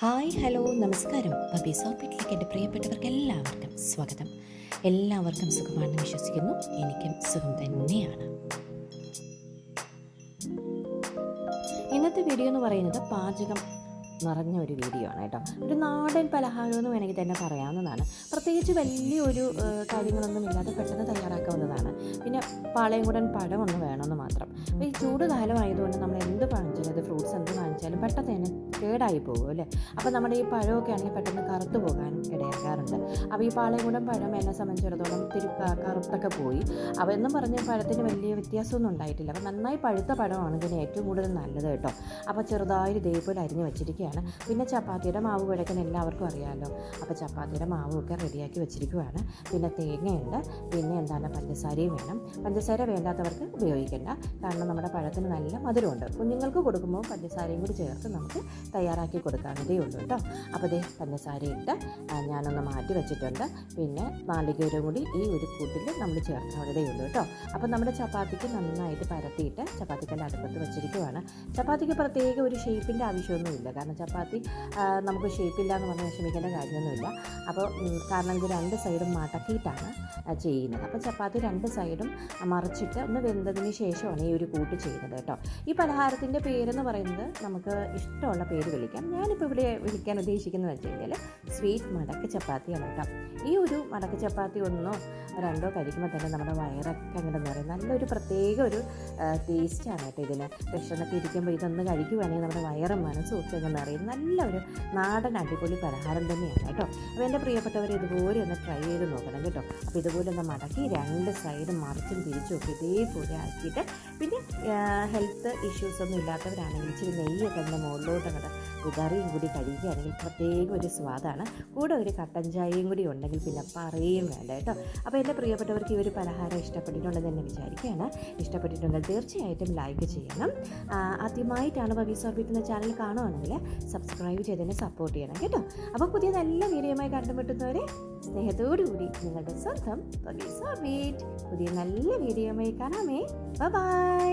Hi hello നമസ്കാരം. ബബി സോപ്പിറ്റിലേക്ക് എന്റെ പ്രിയപ്പെട്ടവർക്ക് എല്ലാവർക്കും സ്വാഗതം. എല്ലാവർക്കും സുഖമാണെന്ന് വിശ്വസിക്കുന്നു. എനിക്കും സുഖം തന്നെയാണ്. ഇന്നത്തെ വീഡിയോ എന്ന് പറയുന്നത് പാചകം നിറഞ്ഞ ഒരു വീഡിയോ ആണ് കേട്ടോ. ഒരു നാടൻ പലഹാരം എന്ന് വേണമെങ്കിൽ തന്നെ പറയാവുന്നതാണ്. പ്രത്യേകിച്ച് വലിയൊരു കാര്യങ്ങളൊന്നും ഇല്ലാതെ പെട്ടെന്ന് തയ്യാറാക്കാവുന്നതാണ്. പിന്നെ പാളയംകുടൻ പഴം ഒന്ന് വേണമെന്ന് മാത്രം. ഈ ചൂട് കാലമായതുകൊണ്ട് നമ്മൾ എന്ത് പഴം ചെയ്യുന്നത് ഫ്രൂട്ട്സ് എന്ത് വാങ്ങിച്ചാലും പെട്ടെന്ന് തന്നെ കേടായി പോകും അല്ലേ? അപ്പോൾ നമ്മുടെ ഈ പഴമൊക്കെ ആണെങ്കിൽ പെട്ടെന്ന് കറുത്തു പോകാൻ ഇടയാക്കാറുണ്ട്. അപ്പോൾ ഈ പാളയംകുടൻ പഴം എന്നെ സംബന്ധിച്ചിടത്തോളം തിരി ക- കറുത്തൊക്കെ പോയി. അപ്പോൾ എന്നും പറഞ്ഞ് പഴത്തിന് വലിയ വ്യത്യാസമൊന്നും ഉണ്ടായിട്ടില്ല. അപ്പോൾ നന്നായി പഴുത്ത പഴമാണ് ഇതിന് ഏറ്റവും കൂടുതൽ നല്ലത് കേട്ടോ. അപ്പോൾ ചെറുതായി ഇതേപോലെ അരിഞ്ഞ് വെച്ചിരിക്കുകയാണ്. പിന്നെ ചപ്പാത്തിയുടെ മാവ് കുഴക്കാൻ എല്ലാവർക്കും അറിയാമല്ലോ. അപ്പോൾ ചപ്പാത്തിയുടെ മാവൊക്കെ റെഡിയാക്കി വെച്ചിരിക്കുകയാണ് പിന്നെ തേങ്ങയുണ്ട്. പിന്നെ എന്താണ്? പഞ്ചസാരയും വേണം. പഞ്ചസാര വേണ്ടാത്തവർക്ക് ഉപയോഗിക്കേണ്ട. കാരണം നമ്മുടെ പഴത്തിന് നല്ല മധുരമുണ്ട്. കുഞ്ഞുങ്ങൾക്ക് കൊടുക്കുമ്പോൾ പഞ്ചസാരയും കൂടി ചേർത്ത് നമുക്ക് തയ്യാറാക്കി കൊടുക്കാവുന്നതേ ഉള്ളൂ കേട്ടോ. അപ്പോൾ ദേ പഞ്ചസാര ഇട്ട് ഞാനൊന്ന് മാറ്റി വെച്ചിട്ടുണ്ട്. പിന്നെ നാളികേരം കൂടി ഈ ഒരു കൂട്ടിൽ നമ്മൾ ചേർക്കാവുന്നതേ ഉള്ളൂ കേട്ടോ. അപ്പോൾ നമ്മുടെ ചപ്പാത്തിക്ക് നന്നായിട്ട് പരത്തിയിട്ട് ചപ്പാത്തിക്കല്ല അടുപ്പത്ത് വെച്ചിരിക്കുവാണ്. ചപ്പാത്തിക്ക് പ്രത്യേക ഒരു ഷേപ്പിന്റെ ആവശ്യമൊന്നുമില്ല കാരണം ചപ്പാത്തി നമുക്ക് ഷേപ്പില്ല എന്ന് പറഞ്ഞ് വിഷമിക്കേണ്ട കാര്യമൊന്നുമില്ല. അപ്പോൾ കാരണം ഇത് രണ്ട് സൈഡും മടക്കിയിട്ടാണ് ചെയ്യുന്നത്. അപ്പോൾ ചപ്പാത്തി രണ്ട് സൈഡും മറിച്ചിട്ട് ഒന്ന് വെന്തതിന് ശേഷമാണ് ഈ ഒരു കൂട്ട് ചെയ്യുന്നത് കേട്ടോ. ഈ പലഹാരത്തിന്റെ പേരെന്ന് പറയുന്നത് നമുക്ക് ഇഷ്ടമുള്ള പേര് വിളിക്കാം. ഞാനിപ്പോൾ ഇവിടെ വിളിക്കാൻ ഉദ്ദേശിക്കുന്നത് വെച്ച് കഴിഞ്ഞാൽ സ്വീറ്റ് മടക്ക് ചപ്പാത്തിയാണ് കേട്ടോ. ഈ ഒരു മടക്ക് ചപ്പാത്തി ഒന്നോ രണ്ടോ കഴിക്കുമ്പോൾ തന്നെ നമ്മുടെ വയറൊക്കെ അങ്ങോട്ട് നിറയും. നല്ലൊരു പ്രത്യേക ഒരു ടേസ്റ്റാണ് കേട്ടോ ഇതിന് വിഷമൊക്കെ ഇരിക്കുമ്പോൾ ഇതൊന്ന് കഴിക്കുവാണെങ്കിൽ നമ്മുടെ വയറും മനസ്സും ഒക്കെ അങ്ങ് നിറയും. നല്ലൊരു നാടൻ അടിപൊളി പലഹാരം തന്നെയാണ് കേട്ടോ. അപ്പോൾ എന്റെ പ്രിയപ്പെട്ടവർ ഇതുപോലെ ഒന്ന് ട്രൈ ചെയ്ത് നോക്കണം കേട്ടോ. അപ്പോൾ ഇതുപോലെ ഒന്ന് മടക്കി രണ്ട് സൈഡും മറിച്ചും തിരിച്ചും ഒക്കെ ഇതേപോലെ ആക്കിയിട്ട് പിന്നെ ഹെൽത്ത് ഇഷ്യൂസ് ഒന്നും ഇല്ലാത്തവരാണെങ്കിൽ ഇച്ചിരി നെയ്യൊക്കെ അതിന്റെ മുകളിലോട്ട് അങ്ങോട്ട് വിതറിയും കൂടി കഴിക്കുകയാണെങ്കിൽ പ്രത്യേക ഒരു സ്വാദാണ്. കൂടെ ഒരു കട്ടൻ ചായയും കൂടി ഉണ്ടെങ്കിൽ പിന്നെ പറയുകയും വേണ്ട കേട്ടോ. അപ്പോൾ എന്റെ പ്രിയപ്പെട്ടവർക്ക് ഈ ഒരു പലഹാരം ഇഷ്ടപ്പെട്ടിട്ടുണ്ടെന്ന് തന്നെ വിചാരിക്കുകയാണ്. ഇഷ്ടപ്പെട്ടിട്ടുണ്ടെങ്കിൽ തീർച്ചയായിട്ടും ലൈക്ക് ചെയ്യണം. ആദ്യമായിട്ടാണ് സോർബിറ്റ് എന്ന ചാനൽ കാണുവാണെങ്കിൽ സബ്സ്ക്രൈബ് ചെയ്തതിനെ സപ്പോർട്ട് ചെയ്യണം കേട്ടോ. അപ്പോൾ പുതിയ നല്ല വീഡിയോയുമായി കണ്ടുമുട്ടുന്നവരെ സ്നേഹത്തോടുകൂടി നിങ്ങളുടെ സ്വന്തം ബബി സോർബിറ്റ് പുതിയ നല്ല വീഡിയോയുമായി കാണാമേ. ബൈ